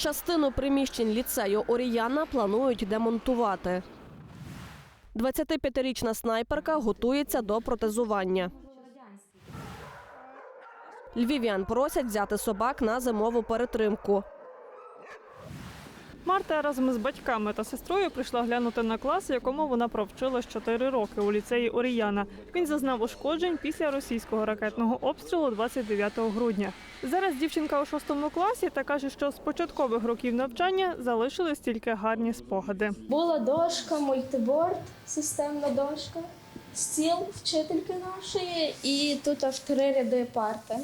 Частину приміщень ліцею Оріяна планують демонтувати. 25-річна снайперка готується до протезування. Львів'ян просять взяти собак на зимову перетримку. Марта разом із батьками та сестрою прийшла глянути на клас, якому вона провчилась 4 роки у ліцеї Оріяна. Він зазнав ушкоджень після російського ракетного обстрілу 29 грудня. Зараз дівчинка у шостому класі та каже, що з початкових років навчання залишились тільки гарні спогади. Була дошка, мультиборд, системна дошка, стіл вчительки нашої, і тут аж три ряди парти.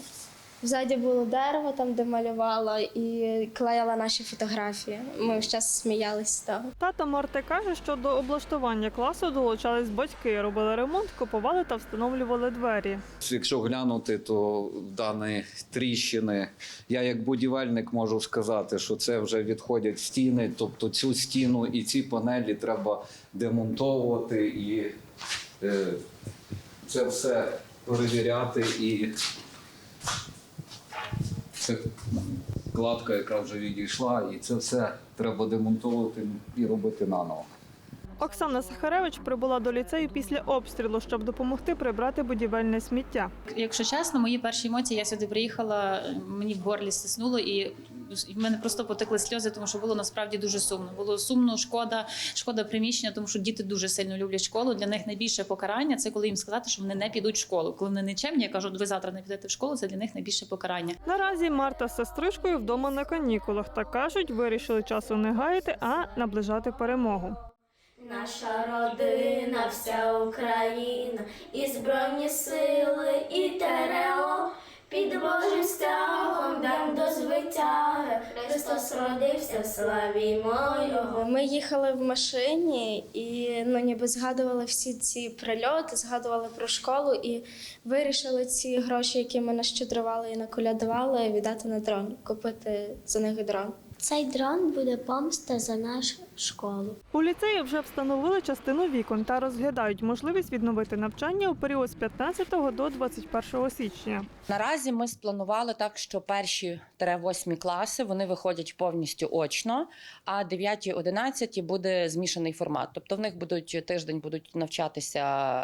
Ззаді було дерево, там де малювала, і клеїла наші фотографії. Ми весь час сміялись з того. Тата Марти каже, що до облаштування класу долучались батьки, робили ремонт, купували та встановлювали двері. Якщо глянути, то дані тріщини, я як будівельник можу сказати, що це вже відходять стіни, тобто цю стіну і ці панелі треба демонтовувати і е, це все перевіряти і це кладка, яка вже відійшла, і це все треба демонтувати і робити наново. Оксана Сахаревич прибула до ліцею після обстрілу, щоб допомогти прибрати будівельне сміття. Якщо чесно, мої перші емоції, я сюди приїхала, мені в горлі стиснуло, і і в мене просто потекли сльози, тому що було насправді дуже сумно. Було сумно, шкода, шкода приміщення, тому що діти дуже сильно люблять школу. Для них найбільше покарання це коли їм сказати, що вони не підуть в школу. Коли вони нечемні, я кажу, ви завтра не підете в школу. Це для них найбільше покарання. Наразі Марта з сестричкою вдома на канікулах та кажуть, вирішили часу не гаяти, а наближати перемогу. Наша родина, вся Україна, і Збройні сили, і ТРО. Під Божим стягом дам до звитяги. Христос родився, славімо Його. Ми їхали в машині і ну, ніби згадували всі ці прильоти, згадували про школу і вирішили ці гроші, які ми нащедрували і наколядували, віддати на дрон, купити за них дрон. Цей дрон буде помста за нашу школу. У ліцеї вже встановили частину вікон та розглядають можливість відновити навчання у період з 15 до 21 січня. Наразі ми спланували так, що перші 8 класи вони виходять повністю очно, а 9-11 буде змішаний формат. Тобто в них будуть тиждень будуть навчатися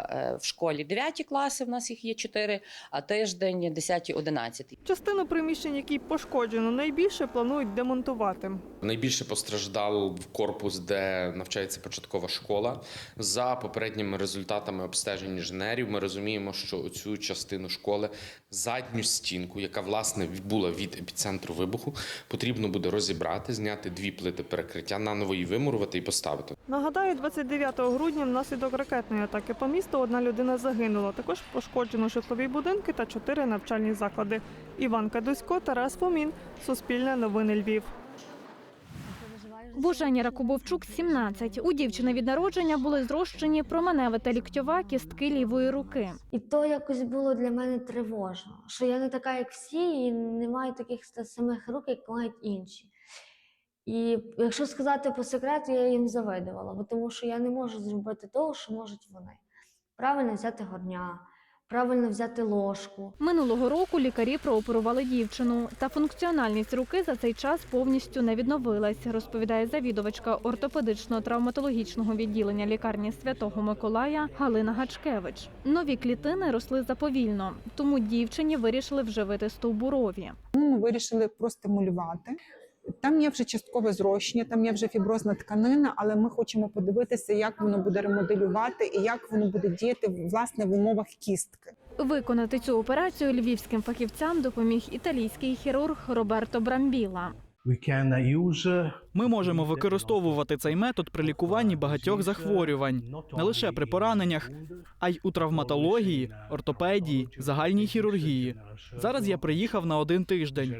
е, в школі 9 класи. В нас їх є 4, а тиждень 10-11. Частину приміщень, які пошкоджено найбільше, планують демонтувати. Найбільше постраждав корпус, де навчається початкова школа. За попередніми результатами обстежень інженерів, ми розуміємо, що цю частину школи, задню стінку, яка власне була від епіцентру вибуху, потрібно буде розібрати, зняти дві плити перекриття, наново її вимурувати і поставити. Нагадаю, 29 грудня внаслідок ракетної атаки по місту одна людина загинула. Також пошкоджено житлові будинки та чотири навчальні заклади. Іван Кадусько, Тарас Фомін, Суспільне новини Львів. Божені Ракубовчук 17. У дівчини від народження були зрощені променева та ліктьова кістки лівої руки. І то якось було для мене тривожно, що я не така, як всі, і не маю таких самих рук, як мають інші. І якщо сказати по секрету, я їм завидувала, бо тому що я не можу зробити того, що можуть вони. Правильно взяти горня, правильно взяти ложку. Минулого року лікарі прооперували дівчину, та функціональність руки за цей час повністю не відновилась, розповідає завідувачка ортопедично-травматологічного відділення лікарні Святого Миколая Галина Гачкевич. Нові клітини росли заповільно, тому дівчині вирішили вживити стовбурові. Ми вирішили простимулювати. Там є вже часткове зрощення, там є вже фіброзна тканина, але ми хочемо подивитися, як воно буде ремоделювати і як воно буде діяти власне в умовах кістки. Виконати цю операцію львівським фахівцям допоміг італійський хірург Роберто Брамбіла. Ми можемо використовувати цей метод при лікуванні багатьох захворювань, не лише при пораненнях, а й у травматології, ортопедії, загальній хірургії. Зараз я приїхав на один тиждень.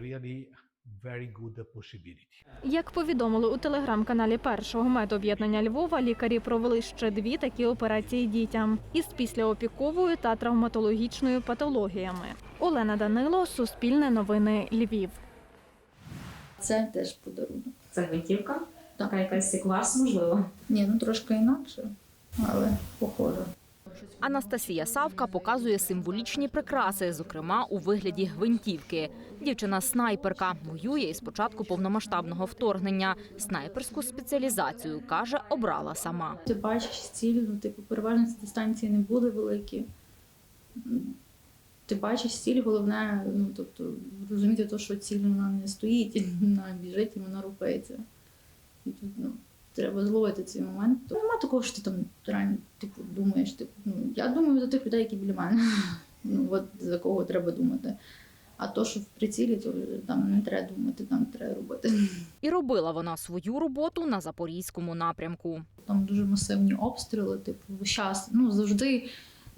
Як повідомили у телеграм-каналі першого медоб'єднання Львова, лікарі провели ще дві такі операції дітям із післяопіковою та травматологічною патологіями. Олена Данило, Суспільне новини Львів. Це теж подарунок. Це гвинтівка, така якась клас, можливо. Ні, ну трошки інакше, але похоже. Анастасія Савка показує символічні прикраси, зокрема у вигляді гвинтівки. Дівчина снайперка воює із початку повномасштабного вторгнення. Снайперську спеціалізацію каже, обрала сама. Ти бачиш ціль, ну типу переважно дистанції не були великі. Ти бачиш ціль, головне, ну тобто розуміти, то, що ціль вона не стоїть, вона біжить і вона рухається. І тут ну, треба зловити цей момент. То нема такого, що ти там реально типу, думаєш. Типу, ну, я думаю за тих людей, які біля мене. Ну, от за кого треба думати. А то, що в прицілі, то там не треба думати, там треба робити. І робила вона свою роботу на запорізькому напрямку. Там дуже масивні обстріли, типу, час. Ну, завжди,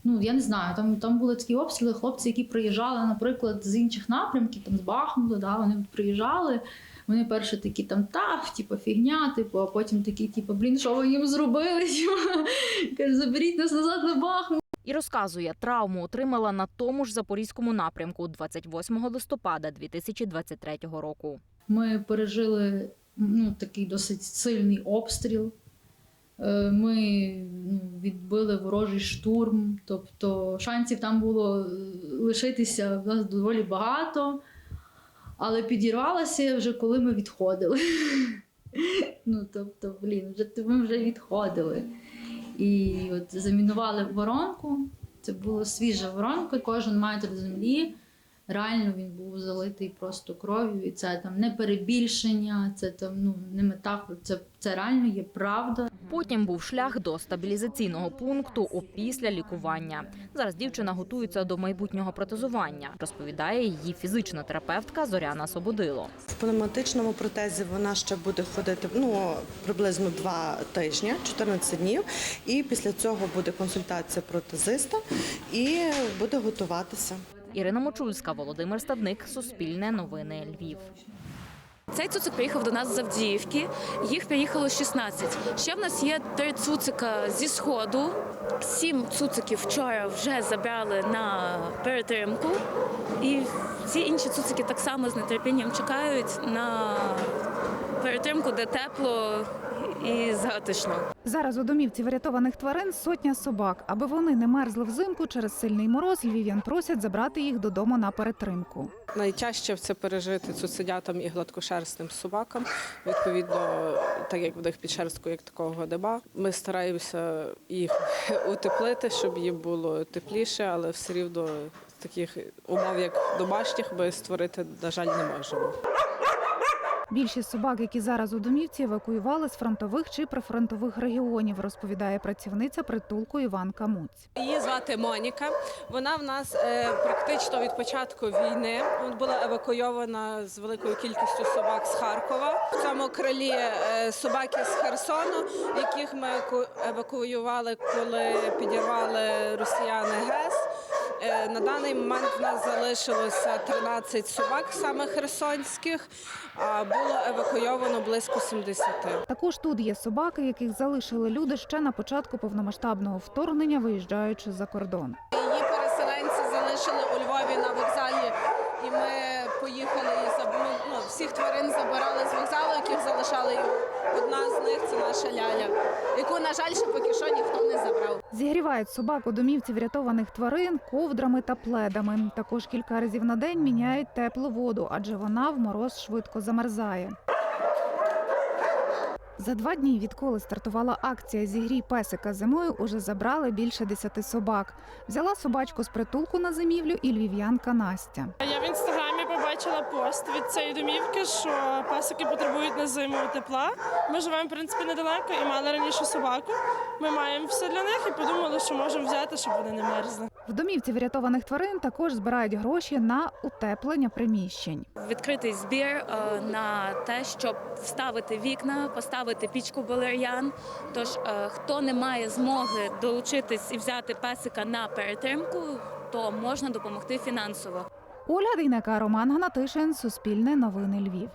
ну я не знаю, там, там були такі обстріли, хлопці, які приїжджали, наприклад, з інших напрямків, там з Бахмута, да, вони приїжджали. Вони перші такі там так, типу, фігня, типу, а потім такі, типу, блін, що ви їм зробили? Типу, Каже, заберіть нас назад на Бахмут. І розказує, травму отримала на тому ж запорізькому напрямку 28 листопада 2023 року. Ми пережили ну, такий досить сильний обстріл. Е, Ми ну, відбили ворожий штурм, тобто шансів там було е, лишитися в нас доволі багато, але підірвалася вже коли ми відходили. Ну, тобто, блін, вже, ми вже відходили. І от замінували воронку. Це була свіжа воронка, кожен метр землі. Реально він був залитий просто кров'ю, і це там не перебільшення, це там ну не метафора, це, це реально є правда. Потім був шлях до стабілізаційного пункту опісля лікування. Зараз дівчина готується до майбутнього протезування, розповідає її фізична терапевтка Зоряна Сободило. В пневматичному протезі вона ще буде ходити ну, приблизно два тижні, 14 днів. І після цього буде консультація протезиста і буде готуватися. Ірина Мочульська, Володимир Стадник, Суспільне новини Львів. Цей цуцик приїхав до нас з Авдіївки. Їх приїхало 16. Ще в нас є три цуцика зі сходу. Сім цуциків вчора вже забрали на перетримку. І всі інші цуцики так само з нетерпінням чекають на перетримку, де тепло і затишно. Зараз у домівці врятованих тварин сотня собак. Аби вони не мерзли взимку через сильний мороз, львів'ян просять забрати їх додому на перетримку. Найтяжче це пережити цуцидятам і гладкошерстним собакам. Відповідно, так як в них під шерсткою як такого нема. Ми стараємося їх утеплити, щоб їм було тепліше, але все рівно таких умов, як домашніх, ми створити, на жаль, не можемо. Більшість собак, які зараз у домівці, евакуювали з фронтових чи прифронтових регіонів, розповідає працівниця притулку Іванка Муць. Її звати Моніка. Вона в нас е, практично від початку війни була евакуйована з великою кількістю собак з Харкова. В цьому крилі е, собаки з Херсону, яких ми евакуювали, коли підірвали росіяни На даний момент в нас залишилося 13 собак, саме херсонських, а було евакуйовано близько 70. Також тут є собаки, яких залишили люди ще на початку повномасштабного вторгнення, виїжджаючи за кордон. Її переселенці залишили у Львові на вокзалі, і ми поїхали і заб- ми, ну, всіх тварин забирали з вокзалу, яких залишали. Одна з них це наша ляля, яку, на жаль, ще поки що ніхто не забрав. Зігрівають собак у домівці врятованих тварин ковдрами та пледами. Також кілька разів на день міняють теплу воду, адже вона в мороз швидко замерзає. За два дні, відколи стартувала акція Зігрій песика зимою, уже забрали більше десяти собак. Взяла собачку з притулку на зимівлю і львів'янка Настя. Я в інстаграмі побачила пост від цієї домівки, що песики потребують на зиму тепла. Ми живемо в принципі недалеко і мали раніше собаку. Ми маємо все для них і подумали, що можемо взяти, щоб вони не мерзли. В домівці врятованих тварин також збирають гроші на утеплення приміщень. Відкритий збір е, на те, щоб вставити вікна, поставити пічку балер'ян. Тож, е, хто не має змоги долучитись і взяти песика на перетримку, то можна допомогти фінансово. Оля Дейнека, Роман Гнатишин, Суспільне новини Львів.